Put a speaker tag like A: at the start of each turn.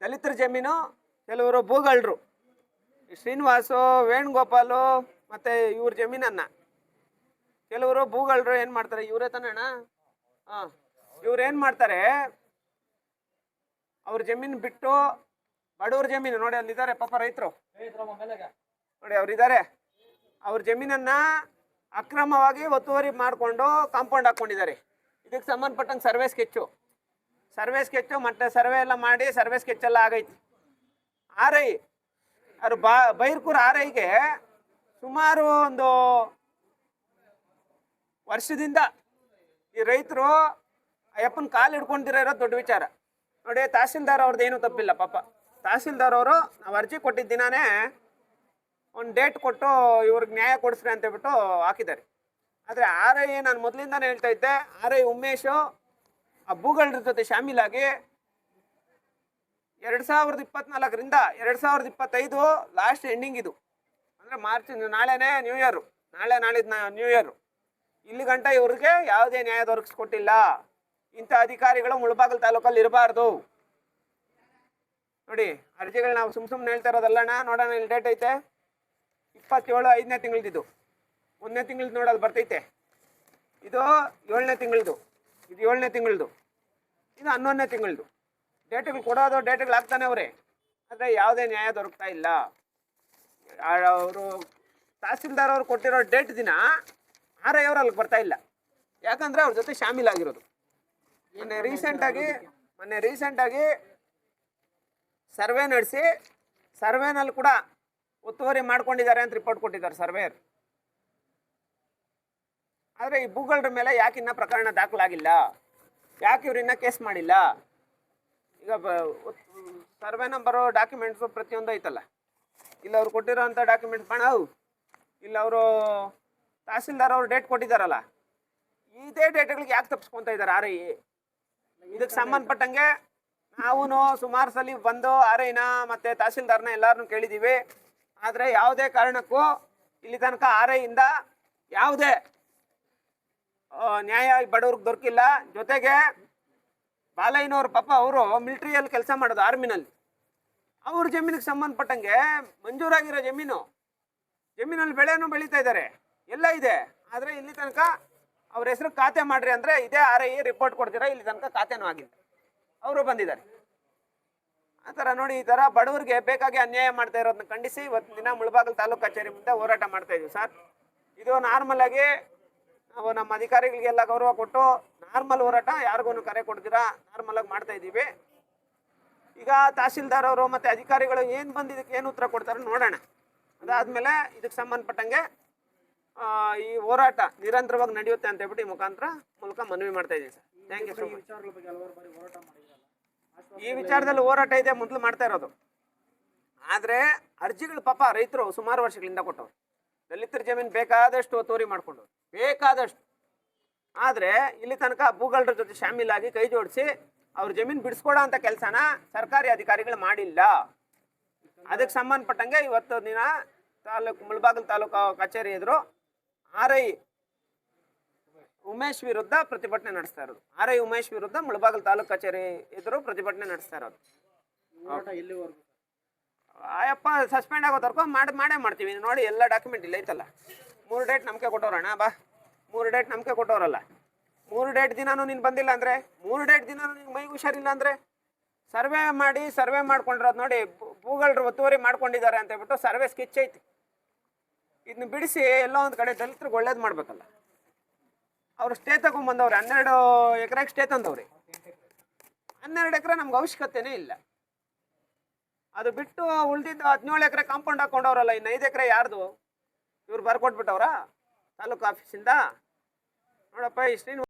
A: ದಲಿತರ ಜಮೀನು, ಕೆಲವರು ಭೂಗಳರು. ಶ್ರೀನಿವಾಸು, ವೇಣುಗೋಪಾಲು ಮತ್ತೆ ಇವ್ರ ಜಮೀನನ್ನ. ಕೆಲವರು ಭೂಗಳರು ಏನು ಮಾಡ್ತಾರೆ? ಇವರೇ ತಾನೇ ಅಣ್ಣ ಹಾಂ. ಇವ್ರು ಏನು ಮಾಡ್ತಾರೆ? ಅವ್ರ ಜಮೀನು ಬಿಟ್ಟು ಬಡವ್ರ ಜಮೀನು, ನೋಡಿ ಅಲ್ಲಿದ್ದಾರೆ ಪಾಪ ರೈತರು. ನೋಡಿ ಅವ್ರಿದ್ದಾರೆ ಅವ್ರ ಜಮೀನನ್ನ ಅಕ್ರಮವಾಗಿ ಒತ್ತುವರಿ ಮಾಡಿಕೊಂಡು ಕಾಂಪೌಂಡ್ ಹಾಕ್ಕೊಂಡಿದ್ದಾರೆ ಇದಕ್ಕೆ ಸಂಬಂಧಪಟ್ಟಂಗೆ ಸರ್ವೆ ಸ್ಕೆಚ್ಚು. ಸರ್ವೆ ಸ್ಕೆಚ್ಚು, ಮತ್ತೆ ಸರ್ವೆ ಎಲ್ಲ ಮಾಡಿ ಸರ್ವೆ ಸ್ಕೆಚ್ ಎಲ್ಲ ಆಗೈತಿ. ಆರ್ ಐ ಅವ್ರು ಬಾ ಬೈರ್ಕೂರ್ ಆರ್ ಐಗೆ ಸುಮಾರು ಒಂದು ವರ್ಷದಿಂದ ಈ ರೈತರು ಅಯ್ಯಪ್ಪನ ಕಾಲು ಹಿಡ್ಕೊಂಡಿರೋ ಇರೋದು ದೊಡ್ಡ ವಿಚಾರ. ನೋಡಿ, ತಹಸೀಲ್ದಾರ್ ಅವ್ರದ್ದು ಏನೂ ತಪ್ಪಿಲ್ಲ ಪಾಪ. ತಹಸೀಲ್ದಾರ್ ಅವರು ನಾವು ಅರ್ಜಿ ಕೊಟ್ಟಿದ್ದ ದಿನಾನೇ ಒಂದು ಡೇಟ್ ಕೊಟ್ಟು ಇವ್ರಿಗೆ ನ್ಯಾಯ ಕೊಡಿಸ್ರಿ ಅಂತ ಹೇಳ್ಬಿಟ್ಟು ಹಾಕಿದ್ದಾರೆ. ಆದರೆ ಆರ್ ಐ ನಾನು ಮೊದಲಿಂದಾನೇ ಹೇಳ್ತಾ ಇದ್ದೆ ಆರ್ ಐ ಉಮೇಶು ಆ ಭೂಗಳ ಜೊತೆ ಶಾಮೀಲಾಗಿ ಎರಡು ಸಾವಿರದ ಇಪ್ಪತ್ನಾಲ್ಕರಿಂದ ಎರಡು ಸಾವಿರದ ಇಪ್ಪತ್ತೈದು ಲಾಸ್ಟ್ ಎಂಡಿಂಗ್ ಇದು. ಅಂದರೆ ಮಾರ್ಚ್ ನಾಳೆನೇ ನ್ಯೂ ಇಯರು ನಾಳೆ ನಾಳಿದ್ದು ನ್ಯೂ ಇಯರು ಇಲ್ಲಿ ಗಂಟ ಇವ್ರಿಗೆ ಯಾವುದೇ ನ್ಯಾಯ ದೊರಕಿಸ್ಕೊಟ್ಟಿಲ್ಲ. ಇಂಥ ಅಧಿಕಾರಿಗಳು ಮುಳಬಾಗಲ್ ತಾಲೂಕಲ್ಲಿ ಇರಬಾರ್ದು. ನೋಡಿ, ಅರ್ಜಿಗಳು ನಾವು ಸುಮ್ ಸುಮ್ಮನೆ ಹೇಳ್ತಾ ಇರೋದಲ್ಲಣ್ಣ ನೋಡೋಣ ಇಲ್ಲಿ ಡೇಟ್ ಐತೆ. ಇಪ್ಪತ್ತೇಳು ಐದನೇ ತಿಂಗಳದಿದು ಒಂದನೇ ತಿಂಗಳದ್ದು ನೋಡೋದು ಬರ್ತೈತೆ. ಇದು ಏಳನೇ ತಿಂಗಳದು. ಇದು ಏಳನೇ ತಿಂಗಳದು. ಇದು ಹನ್ನೊಂದನೇ ತಿಂಗಳದು. ಡೇಟ್ಗಳು ಕೊಡೋದು ಡೇಟ್ಗಳು ಹಾಕ್ತಾನೆ ಅವರೇ. ಆದರೆ ಯಾವುದೇ ನ್ಯಾಯ ದೊರಕ್ತಾ ಇಲ್ಲ. ಅವರು ತಹಸೀಲ್ದಾರ್ ಅವ್ರು ಕೊಟ್ಟಿರೋ ಡೇಟ್ ದಿನ ಆರ್ ಐ ಅವ್ರು ಅಲ್ಲಿಗೆ ಬರ್ತಾ ಇಲ್ಲ. ಯಾಕಂದರೆ ಅವ್ರ ಜೊತೆ ಶಾಮೀಲಾಗಿರೋದು ಮೊನ್ನೆ ರೀಸೆಂಟಾಗಿ ಮೊನ್ನೆ ರೀಸೆಂಟಾಗಿ ಸರ್ವೆ ನಡೆಸಿ, ಸರ್ವೆನಲ್ಲಿ ಕೂಡ ಒತ್ತುವರಿ ಮಾಡ್ಕೊಂಡಿದ್ದಾರೆ ಅಂತ ರಿಪೋರ್ಟ್ ಕೊಟ್ಟಿದ್ದಾರೆ ಸರ್ವೇಯರ್. ಆದರೆ ಈ ಭೂಗಳರ ಮೇಲೆ ಯಾಕೆ ಇನ್ನೂ ಪ್ರಕರಣ ದಾಖಲಾಗಿಲ್ಲ? ಯಾಕೆ ಇವ್ರು ಇನ್ನೂ ಕೇಸ್ ಮಾಡಿಲ್ಲ? ಈಗ ಸರ್ವೆ ನಂಬರು ಡಾಕ್ಯುಮೆಂಟ್ಸು ಪ್ರತಿಯೊಂದು ಐತಲ್ಲ? ಇಲ್ಲ ಅವ್ರು ಕೊಟ್ಟಿರೋಂಥ ಡಾಕ್ಯುಮೆಂಟ್ಸ್ ಕಾಣವು ಇಲ್ಲ ಅವರು ತಹಸೀಲ್ದಾರ್ ಅವರು ಡೇಟ್ ಕೊಟ್ಟಿದ್ದಾರಲ್ಲ, ಇದೇ ಡೇಟ್ಗಳಿಗೆ ಯಾಕೆ ತಪ್ಪಿಸ್ಕೊತಾ ಇದ್ದಾರೆ ಆರ್ ಐ ಇದಕ್ಕೆ ಸಂಬಂಧಪಟ್ಟಂಗೆ ನಾವು ಸುಮಾರು ಸಲ ಬಂದು ಆರ್ ಐನ ಮತ್ತು ತಹಸೀಲ್ದಾರ್ನ ಎಲ್ಲರನ್ನೂ ಕೇಳಿದ್ದೀವಿ ಆದರೆ ಯಾವುದೇ ಕಾರಣಕ್ಕೂ ಇಲ್ಲಿ ತನಕ ಆರ್ ಐಯಿಂದ ಯಾವುದೇ ನ್ಯಾಯ ಬಡವ್ರಿಗೆ ದೊರಕಿಲ್ಲ. ಜೊತೆಗೆ ಬಾಲಯ್ಯನವ್ರ ಪಾಪ ಅವರು ಮಿಲಿಟ್ರಿಯಲ್ಲಿ ಕೆಲಸ ಮಾಡೋದು ಆರ್ಮಿನಲ್ಲಿ ಅವ್ರ ಜಮೀನಿಗೆ ಸಂಬಂಧಪಟ್ಟಂಗೆ ಮಂಜೂರಾಗಿರೋ ಜಮೀನು, ಜಮೀನಲ್ಲಿ ಬೆಳೆನೂ ಬೆಳೀತಾ ಇದ್ದಾರೆ ಎಲ್ಲ ಇದೆ. ಆದರೆ ಇಲ್ಲಿ ತನಕ ಅವ್ರ ಹೆಸರು ಖಾತೆ ಮಾಡ್ರಿ ಅಂದರೆ ಇದೇ ಆರ್ ಐ ರಿಪೋರ್ಟ್ ಕೊಡ್ತೀರಾ? ಇಲ್ಲಿ ತನಕ ಖಾತೆನೂ ಆಗಿಲ್ಲ. ಅವರು ಬಂದಿದ್ದಾರೆ. ಆ ಥರ ನೋಡಿ, ಈ ಥರ ಬಡವರಿಗೆ ಬೇಕಾಗಿ ಅನ್ಯಾಯ ಮಾಡ್ತಾ ಇರೋದನ್ನ ಖಂಡಿಸಿ ಇವತ್ತು ದಿನ ಮುಳಬಾಗಲ್ ತಾಲೂಕು ಕಚೇರಿ ಮುಂದೆ ಹೋರಾಟ ಮಾಡ್ತಾ ಇದೀವಿ ಸರ್. ಇದು ನಾರ್ಮಲ್ ಆಗಿ ನಾವು ನಮ್ಮ ಅಧಿಕಾರಿಗಳಿಗೆಲ್ಲ ಗೌರವ ಕೊಟ್ಟು ನಾರ್ಮಲ್ ಹೋರಾಟ ಯಾರಿಗೂ ಕರೆ ಕೊಡ್ತೀರಾ? ನಾರ್ಮಲ್ ಆಗಿ ಮಾಡ್ತಾ ಇದ್ದೀವಿ ಈಗ ತಹಸೀಲ್ದಾರ್ ಅವರು ಮತ್ತು ಅಧಿಕಾರಿಗಳು ಏನು ಬಂದಿದ್ದಕ್ಕೆ ಏನು ಉತ್ತರ ಕೊಡ್ತಾರೋ ನೋಡೋಣ. ಅದಾದಮೇಲೆ ಇದಕ್ಕೆ ಸಂಬಂಧಪಟ್ಟಂಗೆ ಈ ಹೋರಾಟ ನಿರಂತರವಾಗಿ ನಡೆಯುತ್ತೆ ಅಂತ ಹೇಳ್ಬಿಟ್ಟು ಈ ಮುಖಾಂತರ ಮೂಲಕ ಮನವಿ ಮಾಡ್ತಾ ಇದ್ದೀನಿ sir. Thank you so much ಈ ವಿಚಾರದಲ್ಲಿ ಹೋರಾಟ ಇದೆ ಮೊದಲು ಮಾಡ್ತಾ ಇರೋದು. ಆದರೆ ಅರ್ಜಿಗಳು ಪಾಪ ರೈತರು ಸುಮಾರು ವರ್ಷಗಳಿಂದ ಕೊಟ್ಟವ್ರು. ದಲಿತರ ಜಮೀನು ಬೇಕಾದಷ್ಟು ತೋರಿ ಮಾಡಿಕೊಂಡು ಬೇಕಾದಷ್ಟು. ಆದರೆ ಇಲ್ಲಿ ತನಕ ಭೂಗಳರ ಜೊತೆ ಶಾಮೀಲಾಗಿ ಕೈ ಜೋಡಿಸಿ ಅವ್ರ ಜಮೀನು ಬಿಡಿಸ್ಕೊಡೋ ಅಂತ ಕೆಲಸನ ಸರ್ಕಾರಿ ಅಧಿಕಾರಿಗಳು ಮಾಡಿಲ್ಲ. ಅದಕ್ಕೆ ಸಂಬಂಧಪಟ್ಟಂಗೆ ಇವತ್ತು ದಿನ ತಾಲೂಕು ಮುಳಬಾಗಲ್ ತಾಲೂಕು ಕಚೇರಿ ಎದುರು ಆರ್ ಐ ಉಮೇಶ್ ವಿರುದ್ಧ ಪ್ರತಿಭಟನೆ ನಡೆಸ್ತಾ ಇರೋದು. ಆರ್ ಐ ಉಮೇಶ್ ವಿರುದ್ಧ ಮುಳಬಾಗಲ್ ತಾಲೂಕು ಕಚೇರಿ ಎದುರು ಪ್ರತಿಭಟನೆ ನಡೆಸ್ತಾ ಇರೋದು. ಆಯಪ್ಪ ಸಸ್ಪೆಂಡ್ ಆಗೋ ತರ್ಕೊ ಮಾಡಿ ಮಾಡೇ ಮಾಡ್ತೀವಿ. ನೋಡಿ ಎಲ್ಲ ಡಾಕ್ಯುಮೆಂಟ್ ಇಲ್ಲ ಐತಲ್ಲ. ಮೂರು ಡೇಟ್ ನಮಗೆ ಕೊಟ್ಟವ್ರಣ್ಣ ಬಾ. ಮೂರು ಡೇಟ್ ನಮಗೆ ಕೊಟ್ಟವ್ರಲ್ಲ. ಮೂರು ಡೇಟ್ ದಿನಾನು ನೀನು ಬಂದಿಲ್ಲ ಅಂದರೆ? ಮೂರು ಡೇಟ್ ದಿನಾನು ನಿಂಗೆ ಮೈಗೆ ಹುಷಾರಿಲ್ಲ ಅಂದರೆ? ಸರ್ವೆ ಮಾಡಿ ಸರ್ವೆ ಮಾಡ್ಕೊಂಡಿರೋದು ನೋಡಿ ಭೂಗಳರು ಒತ್ತುವರಿ ಮಾಡ್ಕೊಂಡಿದ್ದಾರೆ ಅಂತ ಹೇಳ್ಬಿಟ್ಟು ಸರ್ವೆ ಸ್ಕಿಚ್ ಐತಿ. ಇದನ್ನ ಬಿಡಿಸಿ ಎಲ್ಲೋ ಒಂದು ಕಡೆ ದಲಿತರಿಗೆ ಒಳ್ಳೇದು ಮಾಡ್ಬೇಕಲ್ಲ. ಅವ್ರು ಸ್ಟೇ ತಗೊಂಬಂದವ್ರೆ. ಹನ್ನೆರಡು ಎಕರೆಗೆ ಸ್ಟೇ ತಂದವ್ರಿ. ಹನ್ನೆರಡು ಎಕರೆ ನಮ್ಗೆ ಅವಶ್ಯಕತೆನೇ ಇಲ್ಲ. ಅದು ಬಿಟ್ಟು ಉಳಿದಿದ್ದು ಹದಿನೇಳು ಎಕರೆ ಕಾಂಪೌಂಡ್ ಹಾಕೊಂಡವ್ರಲ್ಲ, ಇನ್ನು ಐದು ಎಕರೆ ಯಾರ್ದು? ಇವ್ರು ಬರ್ಕೊಟ್ಬಿಟ್ಟವ್ರಾ? ತಾಲೂಕು ಆಫೀಸಿಂದ ನೋಡಪ್ಪ ಇಷ್ಟು